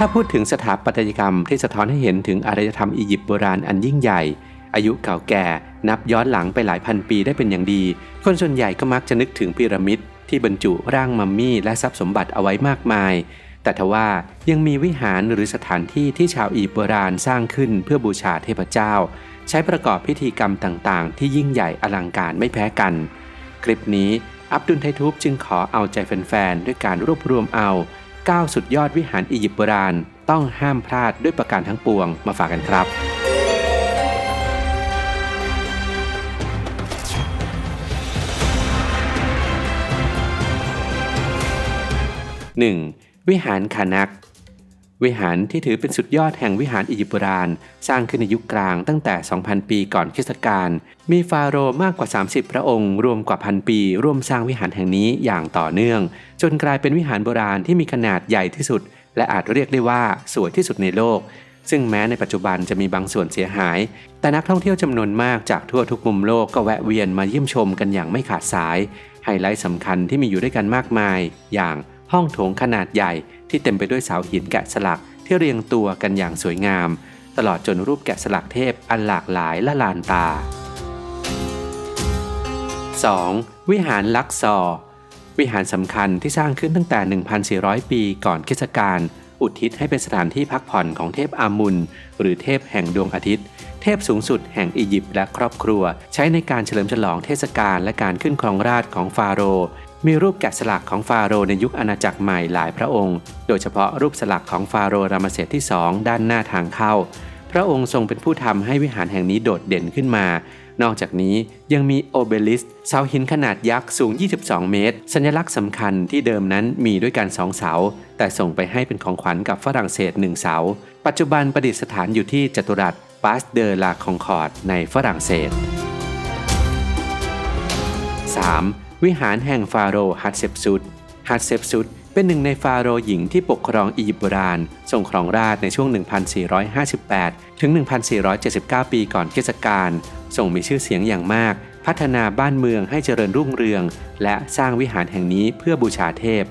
ถ้าพูดถึงสถาปัตยกรรมที่สะท้อนให้เห็นถึงอารยธรรมอียิปต์โบราณอันยิ่งใหญ่ อายุเก่าแก่ นับย้อนหลังไปหลายพันปีได้เป็นอย่างดี คนส่วนใหญ่ก็มักจะนึกถึงพีระมิดที่บรรจุร่างมัมมี่และทรัพย์สมบัติเอาไว้มากมาย แต่ทว่ายังมีวิหารหรือสถานที่ที่ชาวอียิปต์โบราณสร้างขึ้นเพื่อบูชาเทพเจ้า ใช้ประกอบพิธีกรรมต่างๆ ที่ยิ่งใหญ่อลังการไม่แพ้กัน คลิปนี้อับดุลไททูบจึงขอเอาใจแฟนๆด้วยการรวบรวมเอา 9 สุดยอดวิหารอียิปต์โบราณ ต้องห้ามพลาดด้วยประการทั้งปวงมาฝากกันครับ 1. วิหารคานัก วิหารที่ถือเป็นสุดยอดแห่งวิหารอียิปต์โบราณ สร้างขึ้นในยุคกลางตั้งแต่ 2,000 ปีก่อนคริสตกาลมีฟาโรห์มากกว่า 30 พระองค์ รวมกว่าพันปี ร่วมสร้างวิหารแห่งนี้อย่างต่อเนื่อง จนกลายเป็นวิหารโบราณที่มีขนาดใหญ่ที่สุด และอาจเรียกได้ว่าสวยที่สุดในโลก ซึ่งแม้ในปัจจุบันจะมีบางส่วนเสียหาย แต่นักท่องเที่ยวจำนวนมากจากทั่วทุกมุมโลกก็แวะเวียนมาเยี่ยมชมกันอย่างไม่ขาดสายไฮไลท์สำคัญที่มีอยู่ด้วยกันมากมาย อย่างห้องโถงขนาดใหญ่ ที่เต็มไปด้วยเสาหินแกะสลักที่เรียงตัวกันอย่างสวยงาม ตลอดจนรูปแกะสลักเทพอันหลากหลายละลานตา 2. วิหารลักซอร์วิหารสำคัญที่สร้างขึ้นตั้งแต่ 1,400 ปีก่อนคริสตกาลอุทิศให้เป็นสถานที่พักผ่อนของเทพอามุน หรือเทพแห่งดวงอาทิตย์ เทพสูงสุดแห่งอียิปต์และครอบครัว ใช้ในการเฉลิมฉลองเทศกาลและการขึ้นครองราชของฟาโรห์ มีรูปแกะสลักของฟาโรห์ในยุคอาณาจักรใหม่หลายพระองค์ โดยเฉพาะรูปสลักของฟาโรห์รามเสดที่สองด้านหน้าทางเข้า พระองค์ทรงเป็นผู้ทำให้วิหารแห่งนี้โดดเด่นขึ้นมา นอกจากนี้ยังมีโอเบลิสเสาหินขนาดยักษ์สูง 22 เมตร สัญลักษณ์สำคัญที่เดิมนั้นมีด้วยกันสองเสา แต่ส่งไปให้เป็นของขวัญกับฝรั่งเศสหนึ่งเสา ปัจจุบันประดิษฐานอยู่ที่จัตุรัสปาสเดอร์ลาคองคอร์ดในฝรั่งเศส 3. วิหารแห่งฟาโรห์ฮัตเซปซุดฮัตเซปซุดเป็นหนึ่งในฟาโรห์หญิงที่ปกครองอียิปต์โบราณทรงครองราชในช่วง 1458 ถึง 1479 ปีก่อนคริสตกาลทรงมีชื่อเสียงอย่างมาก พัฒนาบ้านเมืองให้เจริญรุ่งเรือง และสร้างวิหารแห่งนี้เพื่อบูชาเทพ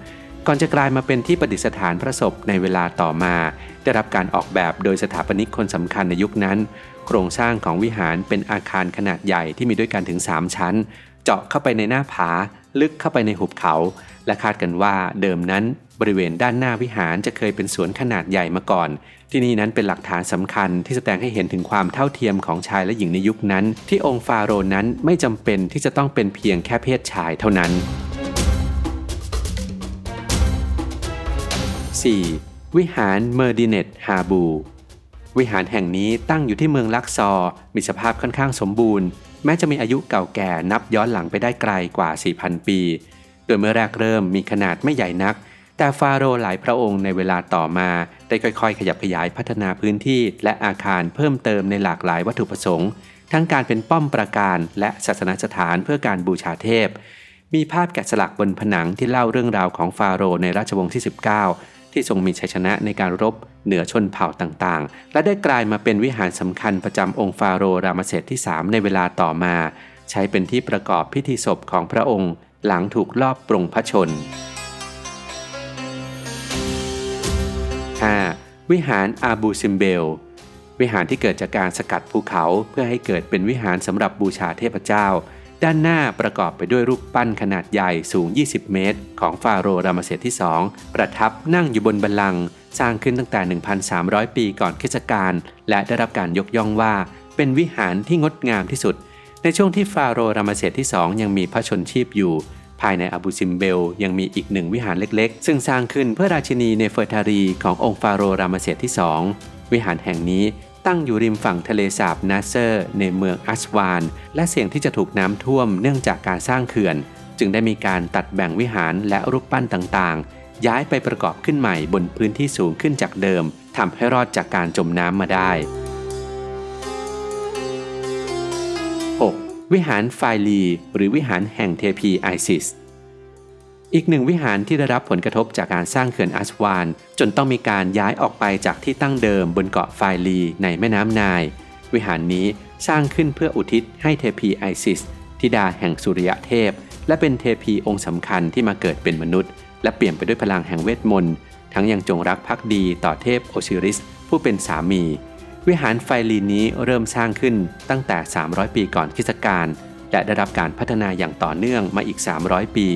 ก่อนจะกลายมาเป็นที่ประดิษฐานพระศพในเวลาต่อมา ได้รับการออกแบบโดยสถาปนิกคนสำคัญในยุคนั้น โครงสร้างของวิหารเป็นอาคารขนาดใหญ่ที่มีด้วยกันถึง 3 ชั้น เจาะเข้าไปในหน้าผา ลึกเข้าไปในหุบเขา และคาดกันว่าเดิมนั้นบริเวณด้านหน้าวิหารจะเคยเป็นสวนขนาดใหญ่มาก่อน ที่นี่นั้นเป็นหลักฐานสำคัญที่แสดงให้เห็นถึงความเท่าเทียมของชายและหญิงในยุคนั้น ที่องค์ฟาโรห์นั้นไม่จำเป็นที่จะต้องเป็นเพียงแค่เพศชายเท่านั้น 4. วิหารเมอร์ดิเนตฮาบู วิหารแห่งนี้ตั้งอยู่ที่เมืองลักซอร์มีสภาพค่อนข้างสมบูรณ์ แม้จะมีอายุเก่าแก่นับย้อนหลังไปได้ไกลกว่า 4,000 ปี โดยเมื่อแรกเริ่มมีขนาดไม่ใหญ่นัก แต่ฟาโรห์หลายพระองค์ในเวลาต่อมา ได้ค่อยๆ ขยับขยายพัฒนาพื้นที่และอาคารเพิ่มเติมในหลากหลายวัตถุประสงค์ ทั้งการเป็นป้อมปราการและศาสนสถานเพื่อการบูชาเทพ มีภาพแกะสลักบนผนังที่เล่าเรื่องราวของฟาโรห์ในราชวงศ์ที่ 19 ที่ทรงมีชัยชนะในการรบเหนือชนเผ่าต่างๆ และได้กลายมาเป็นวิหารสำคัญประจำองค์ฟาโรห์รามเสดที่ 3 ในเวลาต่อมา ใช้เป็นที่ประกอบพิธีศพของพระองค์ หลังถูกลอบปรงพระชน 5. วิหารอาบูซิมเบล วิหารที่เกิดจากการสกัดภูเขาเพื่อให้เกิดเป็นวิหารสำหรับบูชาเทพเจ้า ด้านหน้าประกอบไปด้วยรูปปั้นขนาดใหญ่สูง 20 เมตร ของฟาโรห์รามเสดที่ 2 ประทับนั่งอยู่บนบัลลังก์สร้างขึ้นตั้งแต่ 1,300 ปีก่อนคริสตกาลและได้รับการยกย่องว่า เป็นวิหารที่งดงามที่สุด ในช่วงที่ฟาโรห์รามเสดที่ 2 ยังมีพระชนชีพอยู่ ภายในอาบูซิมเบล ยังมีอีกหนึ่งวิหารเล็กๆ ซึ่งสร้างขึ้นเพื่อราชินีเนเฟอร์ทารีขององค์ฟาโรห์รามเสดที่ 2 วิหารแห่งนี้ ตั้งอยู่ริมฝั่งทะเลสาบนาเซอร์ในเมืองอัสวาน และเสี่ยงที่จะถูกน้ำท่วมเนื่องจากการสร้างเขื่อน จึงได้มีการตัดแบ่งวิหารและรูปปั้นต่างๆ ย้ายไปประกอบขึ้นใหม่บนพื้นที่สูงขึ้นจากเดิมทำให้รอดจากการจมน้ำมาได้ 6. วิหารไฟลี หรือวิหารแห่งเทพีไอซิส อีกหนึ่งวิหารที่ได้รับผลกระทบจากการสร้างเขื่อนอัสวาน จนต้องมีการย้ายออกไปจากที่ตั้งเดิมบนเกาะไฟลีในแม่น้ำนาย วิหารนี้สร้างขึ้นเพื่ออุทิศให้เทพีไอซิสธิดาแห่งสุริยะเทพ และเป็นเทพีองค์สำคัญที่มาเกิดเป็นมนุษย์ และเปลี่ยนไปด้วยพลังแห่งเวทมนต์ ทั้งยังจงรักภักดีต่อเทพโอซิริส ผู้เป็นสามี วิหารไฟลีนนี้เริ่มสร้างขึ้นตั้งแต่ 300 ปีก่อนคริสตกาลและได้รับการพัฒนาอย่างต่อเนื่องมาอีก 300 ปี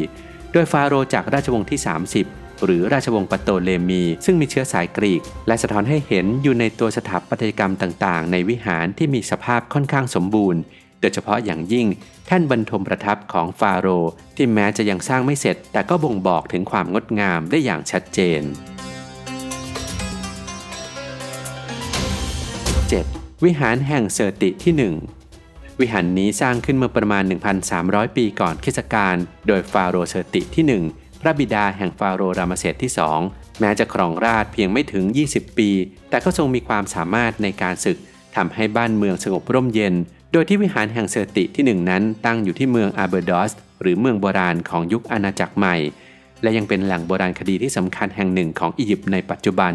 โดยฟาโรห์จากราชวงศ์ที่ 30 หรือราชวงศ์ปโตเลมี ซึ่งมีเชื้อสายกรีก และสะท้อนให้เห็นอยู่ในตัวสถาปัตยกรรมต่างๆ ในวิหารที่มีสภาพค่อนข้างสมบูรณ์ โดยเฉพาะอย่างยิ่งแท่นบรรทมประทับของฟาโรห์ที่แม้จะยังสร้างไม่เสร็จ แต่ก็บ่งบอกถึงความงดงามได้อย่างชัดเจน 7. วิหารแห่งเซอร์ติที่ 1 วิหารนี้สร้างขึ้นเมื่อประมาณ 1,300 ปีก่อนคริสตกาลโดยฟาโรเซอร์ติที่ 1 พระบิดาแห่งฟาโรรามเสสที่ 2 แม้จะครองราชเพียงไม่ถึง 20 ปี แต่ก็ทรงมีความสามารถในการศึกทำให้บ้านเมืองสงบร่มเย็น โดยที่วิหารแห่งเซอร์ติที่ 1 นั้นตั้งอยู่ที่เมืองอาเบอร์ดอส หรือเมืองโบราณของยุคอาณาจักรใหม่ และยังเป็นแหล่งโบราณคดีที่สำคัญแห่งหนึ่งของอียิปต์ในปัจจุบัน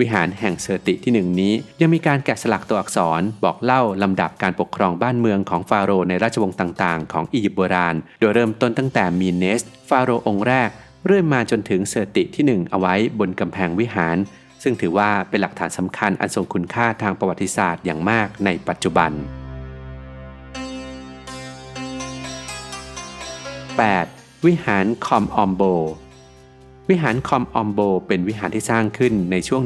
วิหารแห่งเซอร์ติที่หนึ่งนี้ ยังมีการแกะสลักตัวอักษรบอกเล่าลำดับการปกครองบ้านเมืองของฟาโรห์ในราชวงศ์ต่างๆ ของอียิปต์โบราณ โดยเริ่มต้นตั้งแต่มีเนส ฟาโรห์องค์แรก เรื่อยมาจนถึงเซอร์ติที่หนึ่งเอาไว้บนกำแพงวิหาร ซึ่งถือว่าเป็นหลักฐานสำคัญอันทรงคุณค่าทางประวัติศาสตร์อย่างมากในปัจจุบัน 8. วิหารคอมออมโบ วิหารคอมออมโบเป็นวิหารที่สร้างขึ้นในช่วง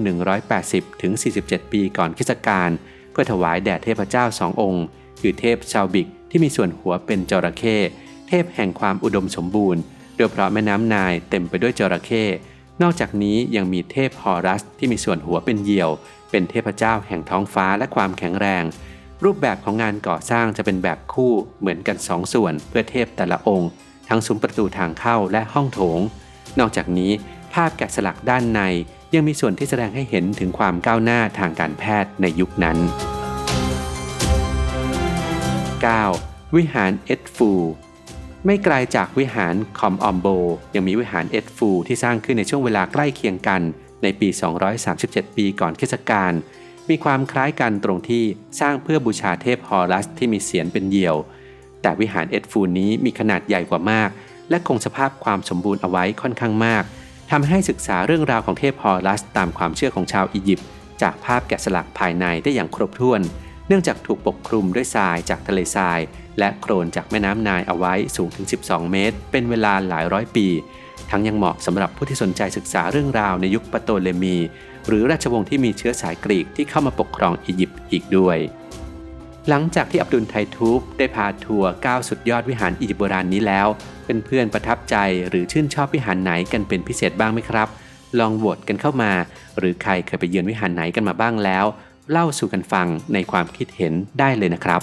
180 ถึง 47 ปีก่อนคริสตกาลเพื่อถวายแด่เทพเจ้าสององค์ คือเทพชาวบิกที่มีส่วนหัวเป็นจระเข้เทพแห่งความอุดมสมบูรณ์โดยเพราะแม่น้ำนายเต็มไปด้วยจระเข้นอกจากนี้ยังมีเทพฮอรัสที่มีส่วนหัวเป็นเหยี่ยว เป็นเทพเจ้าแห่งท้องฟ้าและความแข็งแรง รูปแบบของงานก่อสร้างจะเป็นแบบคู่เหมือนกันสองส่วนเพื่อเทพแต่ละองค์ ทั้งซุ้มประตูทางเข้าและห้องโถง นอกจากนี้ภาพแกะสลักด้านในยังมีส่วนที่แสดงให้เห็นถึงความก้าวหน้าทางการแพทย์ในยุคนั้น 9. วิหารเอ็ดฟูไม่ไกลาจากวิหารคอมออมโบ ยังมีวิหารเอ็ดฟู ที่สร้างขึ้นในช่วงเวลาใกล้เคียงกัน ในปี 237 ปีก่อนคริสตกาลมีความคล้ายกันตรงที่สร้างเพื่อบูชาเทพฮอรัสที่มีเสียนเป็นเหยี่ยว แต่วิหารเอ็ดฟูนี้มีขนาดใหญ่กว่ามาก และคงสภาพความสมบูรณ์เอาไว้ค่อนข้างมากทำให้ศึกษาเรื่องราวของเทพฮอรัสตามความเชื่อของชาวอียิปต์จากภาพแกะสลักภายในได้อย่างครบถ้วน เนื่องจากถูกปกคลุมด้วยทรายจากทะเลทราย และโคลนจากแม่น้ำนายเอาไว้สูงถึง 12 เมตร เป็นเวลาหลายร้อยปี ทั้งยังเหมาะสำหรับผู้ที่สนใจศึกษาเรื่องราวในยุคปโตเลมี หรือราชวงศ์ที่มีเชื้อสายกรีกที่เข้ามาปกครองอียิปต์อีกด้วยหลังจากที่อับดุลไททูบได้พาทัวร์9สุดยอดวิหารอียิปต์โบราณนี้แล้ว เพื่อนๆประทับใจหรือชื่นชอบวิหารไหนกันเป็นพิเศษบ้างไหมครับ ลองโหวตกันเข้ามา หรือใครเคยไปเยือนวิหารไหนกันมาบ้างแล้ว เล่าสู่กันฟังในความคิดเห็นได้เลยนะครับ